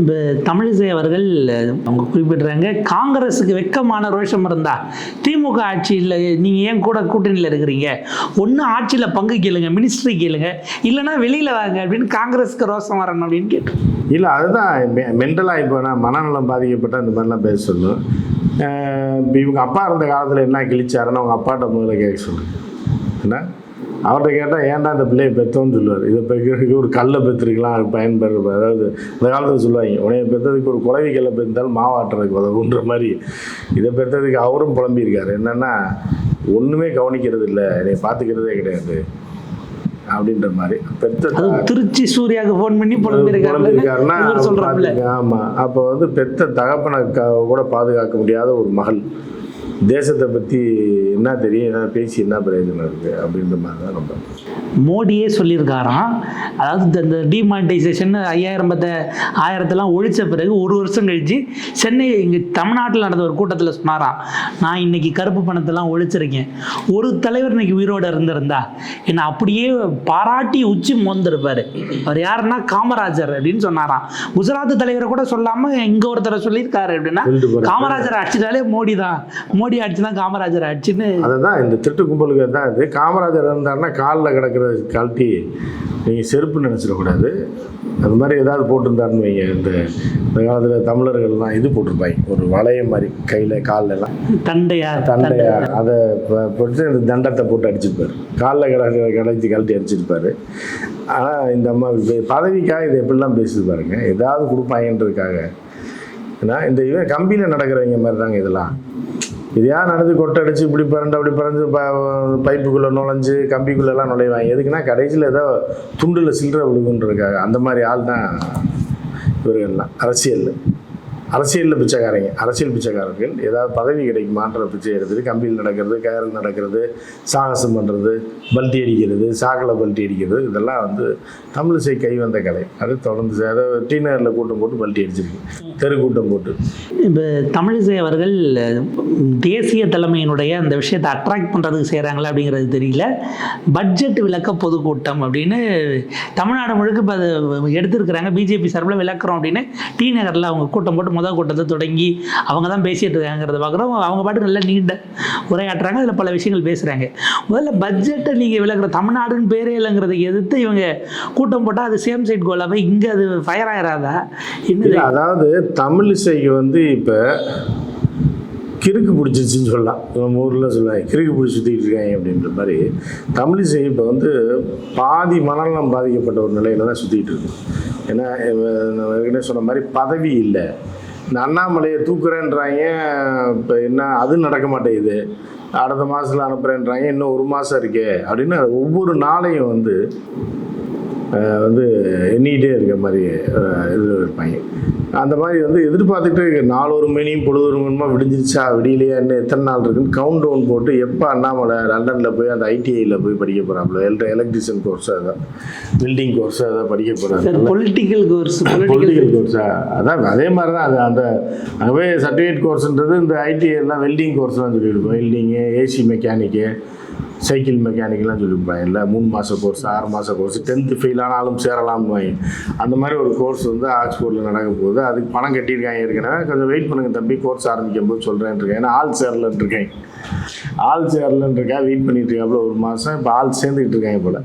இப்போ தமிழிசை அவர்கள் அவங்க குறிப்பிடுறாங்க காங்கிரஸுக்கு வெக்கமான ரோஷம் இருந்தா திமுக ஆட்சியில் நீங்கள் ஏன் கூட கூட்டணியில் இருக்கிறீங்க? ஒன்று ஆட்சியில் பங்கு கேளுங்க மினிஸ்ட்ரி கேளுங்க இல்லைன்னா வெளியில் வாங்க அப்படின்னு காங்கிரஸுக்கு ரோஷம் வரணும் அப்படின்னு கேட்டு இல்லை அதுதான் மென்டலாக இப்போ நான் மனநலம் பாதிக்கப்பட்ட இந்த மாதிரிலாம் பேச சொல்லணும் இப்போ இவங்க அப்பா இருந்த காலத்தில் என்ன கிழிச்சாருன்னு அவங்க அப்பாட்ட முதல்ல கேட்க சொல்லுங்க. என்ன? அவர்கிட்ட கேட்டால் ஏன்டா இந்த பிள்ளையை பெற்றோன்னு சொல்லுவார். இதை பெற்கிறதுக்கு ஒரு கல்லை பெற்றிருக்கலாம் அது பயன்படுற அதாவது இந்த காலத்தில் சொல்லுவாங்க உனைய பெற்றதுக்கு ஒரு குழவி கல்லை பெற்றால் மாவாட்டுறதுக்கு உதவுன்ற மாதிரி. இதை பெற்றதுக்கு அவரும் புலம்பியிருக்காரு. என்னென்னா ஒன்றுமே கவனிக்கிறது இல்லை என்னை பார்த்துக்கிறதே கிடையாது. அப்படின்ற மாதிரி. அது திருச்சி சூர்யாவுக்கு ஃபோன் பண்ணி புலம்பிருக்காருன்னு புலம்பியிருக்காருன்னா இவர் சொல்கிறாப்புல பாத்துக்க, ஆமா. அப்போ வந்து பெத்த தகப்பனை கூட பாதுகாக்க முடியாத ஒரு மகள். தேசத்தை பத்தி என்ன தெரியும்? என்ன பேசி என்ன பிரயோஜனம் இருக்கு அப்படின்ற மாதிரி தான் ரொம்ப மோடியே சொல்லியிருக்காராம். அதாவது இந்த- டிமானிட்டைசேஷன் ஐயாயிரம் பத்த ஆயிரத்தெல்லாம் ஒழிச்ச பிறகு ஒரு வருஷம் கழிச்சு சென்னை இங்கே தமிழ்நாட்டில் நடந்த ஒரு கூட்டத்தில் சொன்னாராம். நான் இன்னைக்கு கருப்பு பணத்தெல்லாம் ஒழிச்சிருக்கேன். ஒரு தலைவர் இன்னைக்கு உயிரோடு இருந்திருந்தா என்னை அப்படியே பாராட்டி உச்சி மோந்திருப்பார். அவர் யாருன்னா காமராஜர் அப்படின்னு சொன்னாராம். குஜராத் தலைவரை கூட சொல்லாமல் இங்கே ஒருத்தரை சொல்லியிருக்காரு அப்படின்னா. காமராஜர் ஆட்சினாலே மோடி தான் மோடி ஆட்சி தான் காமராஜர் ஆட்சின்னு அதுதான் இந்த திட்டு கும்பலுக்கு தான் இது. காமராஜர் இருந்தாருன்னா காலில் கிடக்கிற கழட்டி நீங்கள் செருப்பு நினச்சிடக்கூடாது. அது மாதிரி ஏதாவது போட்டிருந்தாருன்னு வைங்க. இந்த இந்த காலத்தில் தமிழர்கள்லாம் இது போட்டிருப்பாங்க. ஒரு வளையம் மாதிரி கையில் கால்ல எல்லாம் தண்டையா. தண்டையா. அதை போட்டு இந்த தண்டத்தை போட்டு அடிச்சிருப்பார். காலில் கிடக்க கிடச்சி கழட்டி அடிச்சிருப்பாரு. ஆனால் இந்த அம்மா பதவிக்காக இது எப்படிலாம் பேசுது பாருங்க. ஏதாவது கொடுப்பாங்கன்றதுக்காக. ஏன்னா இந்த இவன் கம்பியில் நடக்கிறவங்க மாதிரி தாங்க இதெல்லாம். இது நடந்து கொட்டை அடிச்சு இப்படி பிறண்டு அப்படி பிறந்து ப பைப்புக்குள்ளே நுழைஞ்சு கம்பிக்குள்ளெல்லாம் நுழைவாங்க? எதுக்குன்னா கடைசியில் ஏதோ துண்டில் சில்லற விழுகுன்றதுக்காக அந்த மாதிரி ஆள் தான் இவர்கள்லாம் அரசியலில் அரசியலில் பிச்சைக்காரங்க அரசியல் பிச்சைக்காரர்கள் ஏதாவது பதவி கிடைக்குமான்ற பிச்சை எடுத்துட்டு கம்பியில் நடக்கிறது கயரில் நடக்கிறது சாகசம் பண்ணுறது பல்ட்டி அடிக்கிறது சாக்கில் பல்ட்டி அடிக்கிறது இதெல்லாம் வந்து தமிழிசை கை வந்த கலை. அது தொடர்ந்து அதாவது அதை நகரில் கூட்டம் போட்டு பல்ட்டி அடிச்சிருக்கு. தெரு கூட்டம் போட்டு. இப்போ தமிழிசை அவர்கள் தேசிய தலைமையினுடைய அந்த விஷயத்தை அட்ராக்ட் பண்ணுறதுக்கு செய்கிறாங்களா அப்படிங்கிறது தெரியல. பட்ஜெட் விளக்க பொதுக்கூட்டம் அப்படின்னு தமிழ்நாடு முழுக்க இப்போ அது எடுத்திருக்கிறாங்க. பிஜேபி சார்பில் விளக்குறோம் அப்படின்னு டி நகரில் அவங்க கூட்டம் போட்டு தான் கூட்டத்தை தொடங்கி அவங்க தான் பேசிகிட்டு இருக்காங்கிறத பார்க்குறோம். அவங்க பாட்டு நல்லா நீண்ட உரையாற்றுறாங்க. அதில் பல விஷயங்கள் பேசுகிறாங்க முதல்ல பட்ஜெட்டை நீங்கள் விளக்குற தமிழ்நாடுன்னு பேரே இல்லைங்கிறதை எதிர்த்து இவங்க கூட்டம் போட்டால் அது சேம் சைட் கோலாக இங்கே அது ஃபயர் ஆகிறாதா இன்னும் அதாவது அதாவது தமிழிசைக்கு வந்து இப்போ கிறுக்கு பிடிச்சிச்சின்னு சொல்லலாம். நம்ம ஊரில் சொல்லுவாங்க கிறுக்கு பிடிச்சி சுற்றிட்டு இருக்காங்க அப்படின்ற மாதிரி தமிழிசை இப்போ வந்து பாதி மனநலம் பாதிக்கப்பட்ட ஒரு நிலையில் தான் சுற்றிக்கிட்டு இருக்கு. ஏன்னா நம்ம ஏற்கனவே சொன்ன மாதிரி பதவி இல்லை. இந்த அண்ணாமலையை தூக்குறேன்றாங்க. இப்போ என்ன அது நடக்க மாட்டேங்குது. அடுத்த மாதத்தில் அனுப்புகிறேன்றாங்க இன்னும் ஒரு மாதம் இருக்கே. அப்படின்னு ஒவ்வொரு நாளையும் வந்து வந்து எண்ணிக்கிட்டே இருக்க மாதிரி இது இருப்பாங்க. அந்த மாதிரி வந்து எதிர்பார்த்துட்டு நாலு ஒரு மணியும் பொழுது ஒரு மணிமா விடிஞ்சிருச்சா? விடியலையா? என்ன எத்தனை நாள் இருக்குன்னு கவுண்ட் டவுன் போட்டு எப்போ அண்ணாமலை லண்டனில் போய் அந்த ஐடிஐயில் போய் படிக்க போகிறாப்புல எல்ட எலக்ட்ரிஷியன் கோர்ஸ் அதான். பில்டிங் கோர்ஸ் அதான் படிக்க போகிறாங்க பொலிட்டிக்கல் கோர்ஸ் பொலிட்டிக்கல் கோர்ஸா அதான் அதே மாதிரி தான் அது அந்த அங்கே சர்டிஃபிகேட் கோர்ஸ்ன்றது இந்த ஐடி எல்லாம் வெல்டிங் கோர்ஸ்லாம் சொல்லியிருக்கோம் வெல்டிங்கு ஏசி மெக்கானிக்கு சைக்கிள் மெக்கானிக்லாம் சொல்லியிருப்பாங்க. இல்லை மூணு மாத கோர்ஸ் ஆறு மாத கோர்ஸ் டென்த்து ஃபெயில் ஆனாலும் சேரலாம்னு அந்த மாதிரி ஒரு கோர்ஸ் வந்து ஆக்ஸ்போர்டில் நடக்க போகுது. அதுக்கு பணம் கட்டியிருக்காங்க ஏற்கனவே. கொஞ்சம் வெயிட் பண்ணுங்க தம்பி கோர்ஸ் ஆரம்பிக்கும் போது சொல்கிறேன் இருக்கேன். ஏன்னா ஆள் சேரலன்னு இருக்கேன். ஆள் சேரலன்னு இருக்கேன் வெயிட் பண்ணிட்டு இருக்காப்புல ஒரு மாதம் இப்போ ஆள் சேர்ந்துக்கிட்டு இருக்காங்க போல்.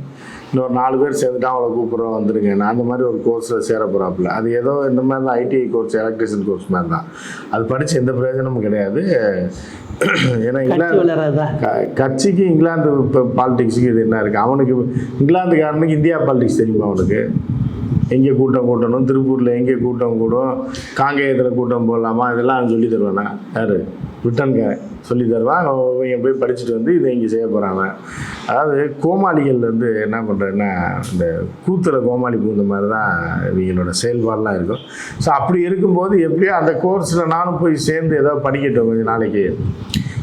இன்னொரு நாலு பேர் சேர்ந்துட்டா அவளை கூப்பிட்றோம் வந்துருங்க. நான் அந்த மாதிரி ஒரு கோர்ஸில் சேர போகிறாப்புல அது ஏதோ இந்த மாதிரி தான் ஐடிஐ கோர்ஸ் எலக்ட்ரிஷியன் கோர்ஸ் மாதிரி தான். அது படித்து எந்த பிரயோஜனமும் கிடையாது. ஏன்னா இங்கிலாந்து கட்சிக்கு இங்கிலாந்து இப்போ பாலிடிக்ஸுக்கு இது என்ன இருக்குது அவனுக்கு இங்கிலாந்துக்காரனுக்கு இந்தியா பாலிடிக்ஸ் தெரியுமா அவனுக்கு? எங்கே கூட்டம் கூட்டணும் திருப்பூரில் எங்கே கூட்டம் கூடும் காங்கேயத்தில் கூட்டம் போடலாமா? இதெல்லாம் அவன் சொல்லி தருவானா? யார்? பிரிட்டன்காரன். சொல்லி தருவான். இவங்க போய் படிச்சுட்டு வந்து இதை இங்கே செய்ய போகிறாங்க அதாவது கோமாளிகள் வந்து என்ன பண்ணுறேன்னா இந்த கூத்தில் கோமாளி பூந்த மாதிரி தான் இவங்களோட செயல்பாடெலாம் இருக்கும். ஸோ அப்படி இருக்கும்போது எப்படியோ அந்த கோர்ஸில் நானும் போய் சேர்ந்து ஏதோ படிக்கட்டும் கொஞ்சம் நாளைக்கு.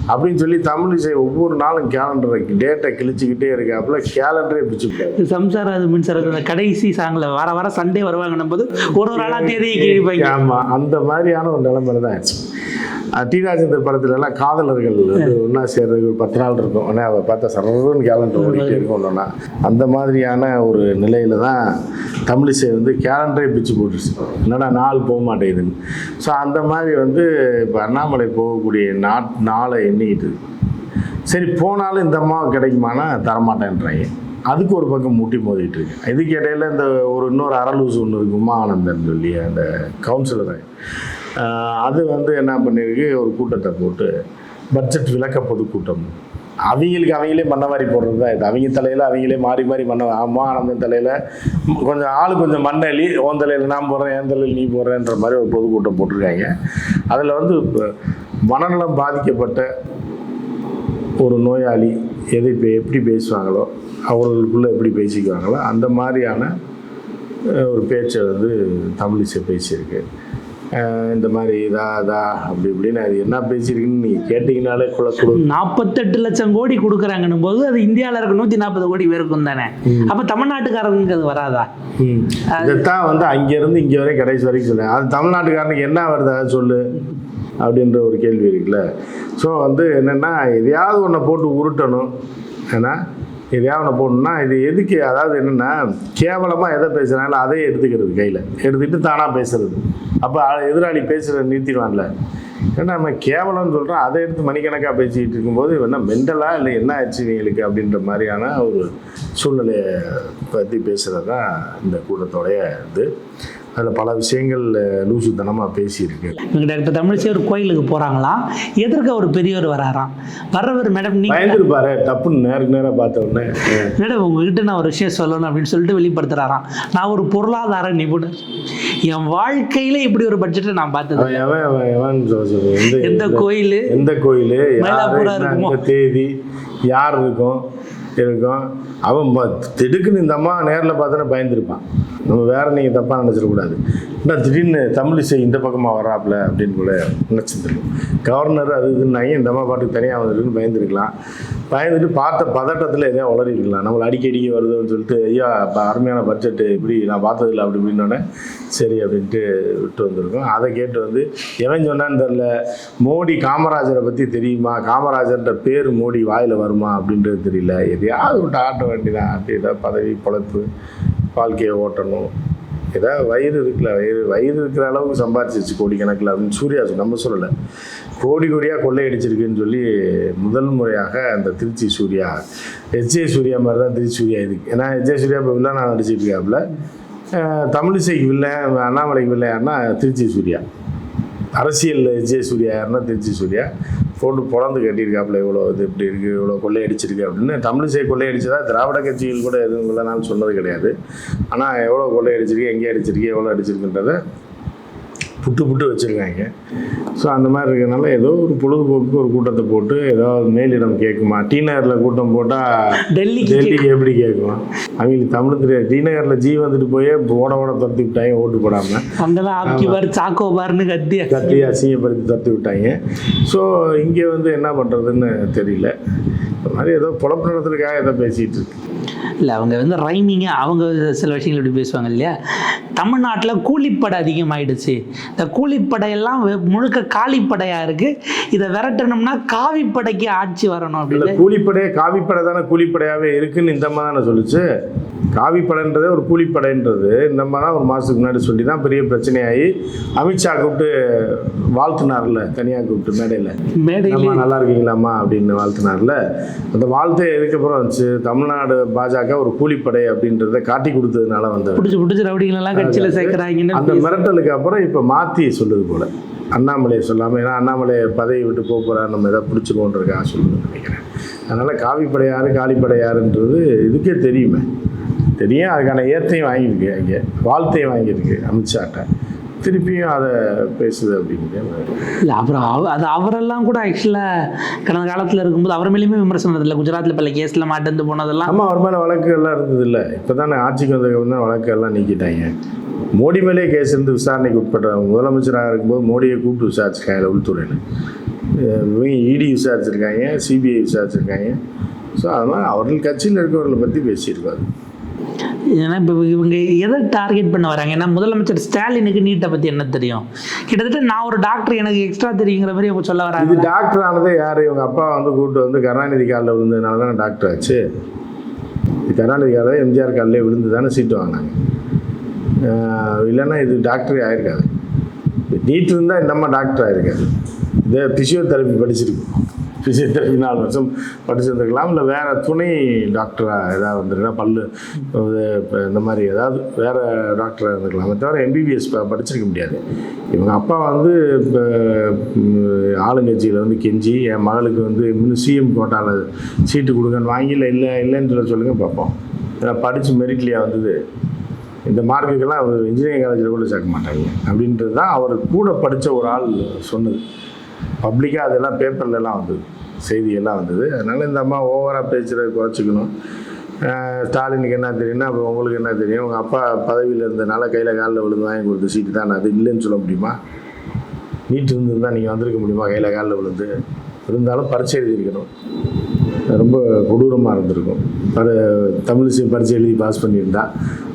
அப்படின்னு சொல்லி தமிழிசை ஒவ்வொரு நாளும் கேலண்டரை டேட்டை கிழிச்சிக்கிட்டே இருக்காப்புல கேலண்டரே பிடிச்சிருக்காரு சம்சார அது மின்சார அந்த கடைசி சாங்ல வர வர சண்டே வருவாங்கன்னும் போது ஒரு ஒரு ஆளா தேதியை கிழிப்பாங்க. ஆமாம் அந்த மாதிரியான ஒரு நிலைமையில தான் ஆச்சு. டி ராஜேந்தர் படத்துல எல்லாம் காதலர்கள் ஒன்றா சேர்றதுக்கு ஒரு பத்து நாள் இருக்கும். ஆனால் அவள் பார்த்தா சரவன் கேலண்டர் ஓடிட்டே இருக்கும் ஒன்றா அந்த மாதிரியான ஒரு நிலையில தான் தமிழிசை வந்து கேலண்டரே பிச்சு போட்டுருச்சு. என்னடா நாள் போக மாட்டேங்குதுன்னு. ஸோ அந்த மாதிரி வந்து இப்போ அண்ணாமலை போகக்கூடிய நாட் நாளை எண்ணிக்கிட்டு. சரி போனாலும் இந்த அம்மா கிடைக்குமானா தரமாட்டேன்றாங்க. அதுக்கு ஒரு பக்கம் முட்டி மோதிட்டு இருக்கு. இதுக்கு இடையில இந்த ஒரு இன்னொரு அரலூஸ் ஒன்று இருக்கு உமா ஆனந்தன் சொல்லி அந்த கவுன்சிலர் அது வந்து என்ன பண்ணியிருக்கு ஒரு கூட்டத்தை போட்டு பட்ஜெட் விளக்க பொதுக்கூட்டம். அவங்களுக்கு அவங்களே மண்ண மாதிரி போடுறது தான் இது. அவங்க தலையில் அவங்களே மாறி மாறி மண்ண அம்மா ஆனந்தன் தலையில் கொஞ்சம் ஆள் கொஞ்சம் மண்ணலி ஓன் தலையில் நான் போடுறேன் என் தலையில் நீ போடுறேன்ற மாதிரி ஒரு பொதுக்கூட்டம் போட்டிருக்காங்க. அதில் வந்து இப்போ மனநலம் பாதிக்கப்பட்ட ஒரு நோயாளி எதை இப்போ எப்படி பேசுவாங்களோ அவர்களுக்குள்ளே எப்படி பேசிக்குவாங்களோ அந்த மாதிரியான ஒரு பேச்சை வந்து தமிழிசை பேசியிருக்கு. இந்த மாதிரி இதா இதா அப்படி இப்படின்னு அது என்ன பேசியிருக்குன்னு நீங்கள் கேட்டிங்கனாலே குழக்குழு நாற்பத்தெட்டு லட்சம் கோடி கொடுக்குறாங்கன்னும் போது அது இந்தியாவில் இருக்க நூற்றி நாற்பது கோடி பேருக்கும் தானே. அப்போ தமிழ்நாட்டுக்காரங்களுக்கு அது வராதா? இதைத்தான் வந்து அங்கேருந்து இங்கே வரையும் கடைசி வரைக்கும் சொன்னேன் அது தமிழ்நாட்டுக்காரனுக்கு என்ன வருது அதை சொல்லு அப்படின்ற ஒரு கேள்வி இருக்குல்ல. ஸோ வந்து என்னென்னா எதையாவது ஒன்றை போட்டு உருட்டணும். ஏன்னா எதையாவது ஒன்று போடணும்னா இது எதுக்கு அதாவது என்னென்னா கேவலமாக எதை பேசுகிறாங்களோ அதையே எடுத்துக்கிறது கையில். எடுத்துக்கிட்டு தானாக பேசுகிறது அப்போ எதிராளி பேசுகிற நிறுத்திடுவான்ல. ஏன்னா நம்ம கேவலம்னு சொல்கிறோம் அதை எடுத்து மணிக்கணக்காக பேசிக்கிட்டு இருக்கும்போது என்ன மென்டலாக இல்லை என்ன ஆச்சு இவங்களுக்கு அப்படின்ற மாதிரியான ஒரு சூழ்நிலையை பற்றி பேசுகிறது தான் இந்த கூட்டத்தோடைய இது. அதில் பல விஷயங்கள் லூசுத்தனமாக பேசியிருக்கு. டாக்டர் தமிழிசை ஒரு கோயிலுக்கு போகிறாங்களாம் எதிர்க்க ஒரு பெரியவர் வராராம். வர்றவர் மேடம் நீங்க பயந்துருப்பாரு டப்புன்னு நேருக்கு நேராக பார்த்த உடனே. மேடம் உங்ககிட்ட நான் ஒரு விஷயம் சொல்லணும் அப்படின்னு சொல்லிட்டு வெளிப்படுத்துறாராம். நான் ஒரு பொருளாதார நிபுணர். என் வாழ்க்கையில இப்படி ஒரு பட்ஜெட்டை நான் பார்த்தது. எந்த கோயில்? எந்த கோயில்? தேதி? யார் இருக்கும்? இருக்கும். அவன் திடுக்குன்னு இந்த அம்மா நேரில் பார்த்தோன்னா பயந்துருப்பான். நம்ம வேற நீங்கள் தப்பாக நினச்சிடக்கூடாது என்ன திடீர்னு தமிழிசை இந்த பக்கமாக வராப்புல அப்படின்னு கூட நினச்சிருந்துருக்கும் கவர்னர் அது இதுன்னாங்க இந்த அம்மா பாட்டுக்கு தனியாக வந்துருக்குன்னு பயந்துருக்கலாம். பயந்துட்டு பார்த்த பதட்டத்தில் எதையா உளறி நம்மளை அடிக்கடிக்கு வருதுன்னு சொல்லிட்டு ஐயா இப்போ அருமையான பட்ஜெட்டு இப்படி நான் பார்த்ததில்ல அப்படி இப்படின்னோடனே சரி அப்படின்ட்டு விட்டு வந்திருக்கோம். அதை கேட்டு வந்து எவன் சொன்னான்னு தெரில மோடி காமராஜரை பற்றி தெரியுமா? காமராஜர்ன்ற பேர் மோடி வாயில் வருமா? அப்படின்றது தெரியல. எதையாவது விட்டு ஆட்ட வேண்டியதான் அப்படி ஏதாவது பதவி பொழப்பு வாழ்க்கையை ஓட்டணும். ஏதாவது வயிறு இருக்குல்ல வயிறு வயிறு இருக்கிற அளவுக்கு சம்பாரிச்சிருச்சு கோடிக்கணக்கில் அப்படின்னு சூர்யா நம்ம சொல்லலை. கோடி கோடியாக கொள்ளையடிச்சிருக்குன்னு சொல்லி முதல் முறையாக அந்த திருச்சி சூர்யா எஸ்ஜே சூர்யா மாதிரி தான் திருச்சி சூர்யா இருக்குது ஏன்னா எஸ்ஜே சூர்யா இப்போ வில்லனா நடிச்சிட்டு இருக்காப்புல தமிழிசைக்கு வில்லன் அண்ணாமலைக்கு வில்லன் யாருன்னா திருச்சி சூர்யா. அரசியல் எஸ்ஜே சூர்யா யாருன்னா திருச்சி சூர்யா. போட்டு பிறந்து கட்டியிருக்காப்புல இவ்வளோ இது இப்படி இருக்குது இவ்வளோ கொள்ளையடிச்சிருக்கு அப்படின்னு. தமிழிசை கொள்ளையடிச்சதா திராவிட கட்சிகள் கூட எதுவும் இவ்வளோ நாள் சொன்னது கிடையாது. ஆனால் எவ்வளோ கொள்ளையடிச்சிருக்கு எங்கே அடிச்சிருக்கு எவ்வளோ அடிச்சிருக்குன்றதை புட்டு புட்டு வச்சுருக்காங்க. ஸோ அந்த மாதிரி இருக்கறனால ஏதோ ஒரு பொழுதுபோக்கு ஒரு கூட்டத்தை போட்டு ஏதோ மேலிடம் கேட்குமா? டி நகரில் கூட்டம் போட்டால் டெல்லிக்கு டெல்லிக்கு எப்படி கேட்கும்? அவங்களுக்கு தமிழ் தெரியாது. டி நகரில் ஜி வந்துட்டு போயே ஓட ஓட துரத்தி விட்டாங்க ஓட்டு போடாமல் அங்கெல்லாம் ஆப்கி பார் சாக்கோ பார்னு கத்தி. கத்தி அசிங்கப்படுத்தி தட்டி விட்டாங்க. ஸோ இங்கே வந்து என்ன பண்ணுறதுன்னு தெரியல. இந்த மாதிரி ஏதோ பொழப்பு நடத்துறதுக்காக ஏதோ பேசிகிட்டு இருக்கு. இல்லை அவங்க வந்து ரைமிங்காக அவங்க சில விஷயங்கள் இப்படி பேசுவாங்க இல்லையா? தமிழ்நாட்டில் கூலிப்படை அதிகமாயிடுச்சு. இந்த கூலிப்படையெல்லாம் முழுக்க காலிப்படையாக இருக்குது இதை விரட்டணும்னா காவிப்படைக்கு ஆட்சி வரணும் அப்படின்னு. கூலிப்படை காவிப்படை தானே கூலிப்படையாகவே இருக்குன்னு இந்த மாதிரி தானே சொல்லுச்சு. காவிப்படைன்றதே ஒரு கூலிப்படைன்றது. இந்த மாதிரி தான் ஒரு மாதத்துக்கு முன்னாடி சொல்லி தான் பெரிய பிரச்சனையாகி அமித்ஷா கூப்பிட்டு வாழ்த்துனார்ல தனியாக கூப்பிட்டு மேடையில். மேடையில் நல்லா இருக்கீங்களாம்மா அப்படின்னு வாழ்த்தினார்ல. அந்த வாழ்த்து எதுக்கப்புறம் வந்துச்சு? தமிழ்நாடு பாஜக ஒரு கூலிப்படை அப்படின்றத காட்டி கொடுத்ததுனால வந்தது. பிடிச்சி பிடிச்சி ரவுடிங்களெல்லாம் கட்சியில் சேர்க்குறாங்கன்னு அந்த மிரட்டலுக்கு அப்புறம் இப்போ மாற்றி சொல்லுது போல. அண்ணாமலையை சொல்லாமல் ஏன்னா அண்ணாமலை பதவி விட்டு போக போகிறார் நம்ம எதாவது பிடிச்சிக்கோன்றதுக்காக சொல்லுதுன்னு நினைக்கிறேன். அதனால் காவிப்படை யார் காலிப்படை யாருன்றது இதுக்கே தெரியுமே. தெரியும் அதுக்கான ஏத்தையும் வாங்கியிருக்கு அங்கே வாழ்த்தையும் வாங்கியிருக்கு அமித்ஷாட்ட. திருப்பியும் அதை பேசுது அப்படிங்கிறது இல்லை அப்புறம் அவ அது அவரெல்லாம் கூட ஆக்சுவலாக கடந்த காலத்தில் இருக்கும்போது அவர் மேலேயுமே விமர்சனம் இல்லை குஜராத்தில் பல கேஸில் மாட்டேந்து போனதெல்லாம்? ஆமாம் அவர் மேலே வழக்குகள்லாம் இருந்தது இல்லை இப்போ தானே ஆட்சிக்கு வந்ததுக்கு தான் வழக்கெல்லாம் நீக்கிட்டாங்க. மோடி மேலே கேஸ் இருந்து விசாரணைக்கு உட்பட்ட முதலமைச்சராக இருக்கும்போது மோடியை கூப்பிட்டு விசாரிச்சிருக்காங்க உள்துறையில். இவங்க இடி விசாரிச்சிருக்காங்க சிபிஐ விசாரிச்சிருக்காங்க. ஸோ அதனால் அவர்கள் கட்சியில் இருக்கிறவர்களை பற்றி பேசியிருக்காரு. ஏன்னா இப்போ இவங்க எதை டார்கெட் பண்ண வராங்க? ஏன்னா முதலமைச்சர் ஸ்டாலினுக்கு நீட்டை பற்றி என்ன தெரியும்? கிட்டத்தட்ட நான் ஒரு டாக்டர் எனக்கு எக்ஸ்ட்ரா தெரியுங்கிற மாதிரி அவங்க சொல்ல இது வராங்க டாக்டர் ஆனதே யார்? இவங்க அப்பா வந்து கூப்பிட்டு வந்து கருணாநிதி காலில் விழுந்ததுனால தானே டாக்டர் ஆச்சு. இது கருணாநிதி காலில் எம்ஜிஆர் காலில் விழுந்து தானே சீட்டு வாங்கினாங்க. இல்லைன்னா இது டாக்டரே ஆயிருக்காது. நீட் இருந்தால் இந்த அம்மா டாக்டர் ஆயிருக்காது. இதே ஃபிசியோதெரப்பி படிச்சிருக்கு. ஃபிசியோதெரப்பி நாலு வருஷம் படிச்சிருந்துருக்கலாம். இல்லை வேறு துணை டாக்டராக ஏதாவது வந்திருக்கலாம் பல்லு இப்போ இந்த மாதிரி ஏதாவது வேறு டாக்டராக இருந்திருக்கலாம் தவிர எம்பிபிஎஸ் படிச்சிருக்க முடியாது. இவங்க அப்பா வந்து இப்போ ஆளுங்கட்சியில் வந்து கெஞ்சி என் மகளுக்கு வந்து இன்னும் சிஎம் கோட்டாவில் சீட்டு கொடுங்கன்னு வாங்கி இல்லை இல்லை இல்லைன்னு சொல்ல சொல்லுங்கள் பார்ப்போம் ஏன்னா படித்து மெரிட்லியாக வந்தது. இந்த மார்க்குக்கெல்லாம் அவர் இன்ஜினியரிங் காலேஜில் கூட சேர்க்க மாட்டாங்க. அப்படின்றது தான் அவர் கூட படித்த ஒரு ஆள் சொன்னது. பப்ளிக்காக அதெல்லாம் பேப்பர்லலாம் வந்தது. செய்தியெல்லாம் வந்தது. அதனால் இந்த அம்மா ஓவராக பேசுகிறத குறைச்சிக்கணும். ஸ்டாலினுக்கு என்ன தெரியும்னா அப்போ உங்களுக்கு என்ன தெரியும்? உங்கள் அப்பா பதவியில் இருந்தனால கையில் காலில் விழுந்து வாங்கி கொடுத்த சீட்டு தான் அது இல்லைன்னு சொல்ல முடியுமா? நீட்டு இருந்திருந்தால் நீங்கள் வந்திருக்க முடியுமா? கையில் காலில் விழுந்து. இருந்தாலும் பரிச்சை எழுதியிருக்கணும். ரொம்ப கொடூரமாக இருந்திருக்கும். பர தமிழ் பரிச்சை எழுதி பாஸ் பண்ணியிருந்தா.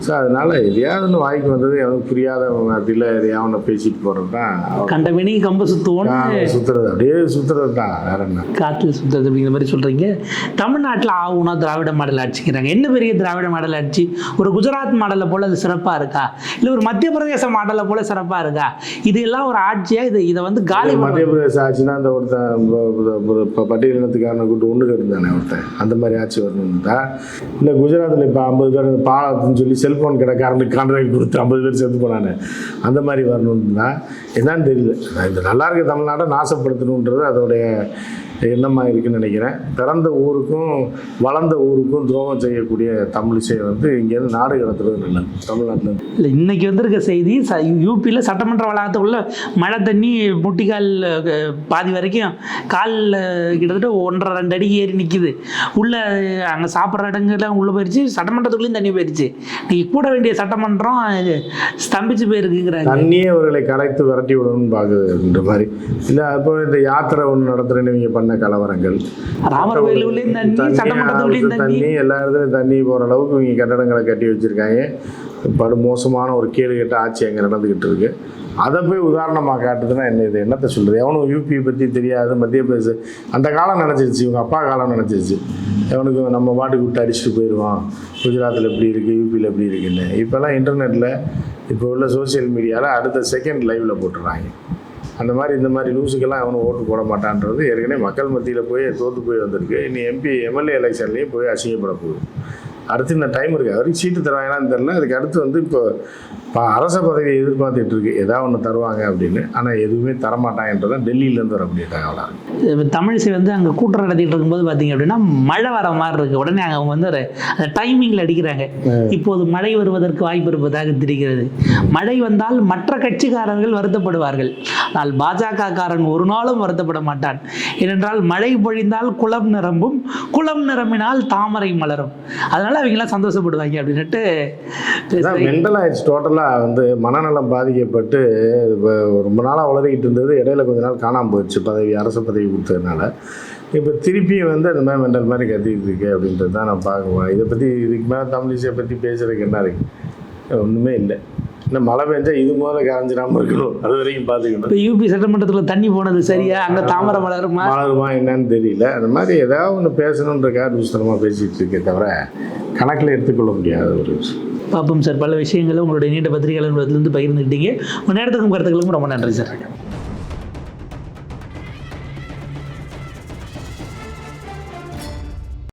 ஸோ அதனால் எதையாவது வாய்க்கு வந்தது அவனுக்கு புரியாத மத்தியில் எதையாவது பேசிட்டு போகிறது தான். கண்ட வினி கம்பு சுத்துவோன்னு சுற்றுறது அப்படியே சுற்றுறது தான் வேற என்ன. காற்றில் சுத்துறது அப்படிங்கிற மாதிரி சொல்கிறீங்க தமிழ்நாட்டில் ஆகுனா திராவிட மாடல் ஆட்சிக்கிறாங்க. என்ன பெரிய திராவிட மாடல் ஆட்சி? ஒரு குஜராத் மாடலை போல் அது சிறப்பாக இருக்கா? இல்லை ஒரு மத்திய பிரதேச மாடலை போல் சிறப்பாக இருக்கா? இது எல்லாம் ஒரு ஆட்சியாக இது இதை வந்து காலி மத்திய பிரதேச ஆட்சினா அந்த ஒருத்தன் பட்டியலினத்துக்காரனை கூட்டு ஒன்று இருந்தானே ஒருத்தன். அந்த மாதிரி ஆட்சி வரணும்னா இல்லை குஜராத்தில் இப்போ ஐம்பது பேர் பாலத்துன்னு சொல்லி செல்ஃபோன் கடைக்காரனுக்கு கான்ட்ராக்ட் கொடுத்து ஐம்பது பேர் சேர்ந்து போனானே. அந்த மாதிரி வரணும்னா என்னன்னு தெரியல. இந்த நல்லா இருக்க தமிழ்நாட்டை நாசப்படுத்தணுன்றது அதோடைய எண்ணமாக இருக்குன்னு நினைக்கிறேன். பிறந்த ஊருக்கும் வளர்ந்த ஊருக்கும் துரோகம் செய்யக்கூடிய தமிழிசை வந்து இங்கேருந்து நாடு கடத்துறது நல்லது தமிழ்நாட்டில். இல்லை இன்னைக்கு வந்திருக்க செய்தி ச யூபியில் சட்டமன்ற வளாகத்துக்குள்ள மழை தண்ணி முட்டிக்கால் பாதி வரைக்கும் காலில் கிட்டத்தட்ட ஒன்றரை ரெண்டு அடி ஏறி நிற்கிது உள்ளே அங்கே சாப்பிட்ற இடங்கள்லாம் உள்ளே போயிடுச்சு சட்டமன்றத்துக்குள்ளேயும் தண்ணி போயிடுச்சு இன்னைக்கு கூட வேண்டிய சட்டமன்றம் ஸ்தம்பிச்சு போயிருக்குங்கிறாங்க. தண்ணியே அவர்களை கரைத்து விரட்டி விடணும்னு பார்க்குதுன்ற மாதிரி. இல்லை அப்போ இந்த யாத்திரை ஒன்று நடத்துகிறேன்னு இவங்க பண்ண கலவரங்கள். ராமர் கோயிலுக்குள்ளேயும் தண்ணி சட்டமன்றத்துக்குள்ளேயும் எல்லா இடத்துலையும் தண்ணி போகிற அளவுக்கு இவங்க கட்டடங்களை கட்டி வச்சுருக்காங்க. படு மோசமான ஒரு கேடு கெட்ட ஆட்சி அங்கே நடந்துக்கிட்டு இருக்கு. அதை போய் உதாரணமாக காட்டுதுன்னா என்ன இது? என்னத்தை சொல்கிறது எவனும் யூபியை பற்றி தெரியாது மத்திய பிரதேச. அந்த காலம் நினச்சிருச்சு இவங்க அப்பா காலம் நினச்சிருச்சு. எவனுக்கு நம்ம பாட்டுக்கு விட்டு அடிச்சுட்டு போயிடுவான் குஜராத்தில் எப்படி இருக்குது யூபியில் எப்படி இருக்குன்னு. இப்போல்லாம் இன்டர்நெட்டில் இப்போ உள்ள சோஷியல் மீடியாவில் அடுத்த செகண்ட் லைவில் போட்டுடுறாங்க அந்த மாதிரி இந்த மாதிரி லூஸுக்கெல்லாம் அவனும் ஓட்டு போட மாட்டான்றது ஏற்கனவே மக்கள் மத்தியில் போய் தோற்று போய் வந்திருக்கு. இனி எம்பி எம்எல்ஏ எலெக்ஷன்லேயும் போய் அசிங்கப்பட போகுது. அடுத்து இந்த டைம் இருக்குது அவருக்கு சீட்டு தருவாங்களான்னு தெரியல. அதுக்கு அடுத்து வந்து இப்போ அரச பதவியை எதிர்பார்த்துட்டு இருக்கு. ஏதாவது ஒன்று தருவாங்க அப்படின்னு. ஆனால் எதுவுமே தரமாட்டாங்கன்றதான் டெல்லியிலேருந்து வரக்கூடிய தகவலாக தமிழிசை வந்து அங்கே கூட்டம் நடத்திட்டு இருக்கும்போது பார்த்தீங்க அப்படின்னா மழை வர மாதிரி இருக்கு. உடனே அங்கே அவங்க வந்து ஒரு அந்த டைமிங்கில் அடிக்கிறாங்க. இப்போது மழை வருவதற்கு வாய்ப்பு இருப்பதாக தெரிகிறது. மழை வந்தால் மற்ற கட்சிக்காரர்கள் வருத்தப்படுவார்கள். ஆனால் பாஜக காரன் ஒரு நாளும் வருத்தப்பட மாட்டான். ஏனென்றால் மழை பொழிந்தால் குளம் நிரம்பும். குளம் நிரம்பினால் தாமரை மலரும். அதனால அவங்களாம் சந்தோஷப்படுவாங்க அப்படின்னுட்டு மென்டல் ஆயிடுச்சு டோட்டலாக வந்து மனநலம் பாதிக்கப்பட்டு இப்போ ரொம்ப நாளாக வளரிக்கிட்டு இருந்தது. இடையில கொஞ்ச நாள் காணாமல் போயிடுச்சு. பதவி அரசு பதவி கொடுத்ததுனால. இப்போ திருப்பியும் வந்து அந்த மாதிரி மெண்டல் மாதிரி கத்திக்கிட்டு இருக்கு அப்படின்றது தான் நான் பார்க்குவேன் இதை பற்றி இதுக்கு மேலே தமிழிசையை பற்றி பேசுறதுக்கு என்ன இருக்குது ஒன்றுமே இல்லை. இன்னும் மழை பெஞ்சா இது முதல்ல காஞ்சிடாமல் இருக்கணும். அது வரைக்கும் பார்த்துக்கணும். இப்போ யூபி சட்டமன்றத்தில் தண்ணி போனது சரியா? அங்கே தாமரை மலருமா? மலருமா என்னன்னு தெரியல. அந்த மாதிரி ஏதாவது ஒன்று பேசணுன்றக்காக தூசணமாக பேசிகிட்டு இருக்கே தவிர கணக்கில் எடுத்துக்கொள்ள முடியாத ஒரு விஷயம். பார்ப்போம் சார். பல விஷயங்களை உங்களுடைய நீண்ட பத்திரிகையாளர்களிடத்துலேருந்து பகிர்ந்துக்கிட்டீங்க உங்கள் நேரத்துக்கும் கருத்துக்களுக்கும் ரொம்ப நன்றி சார்.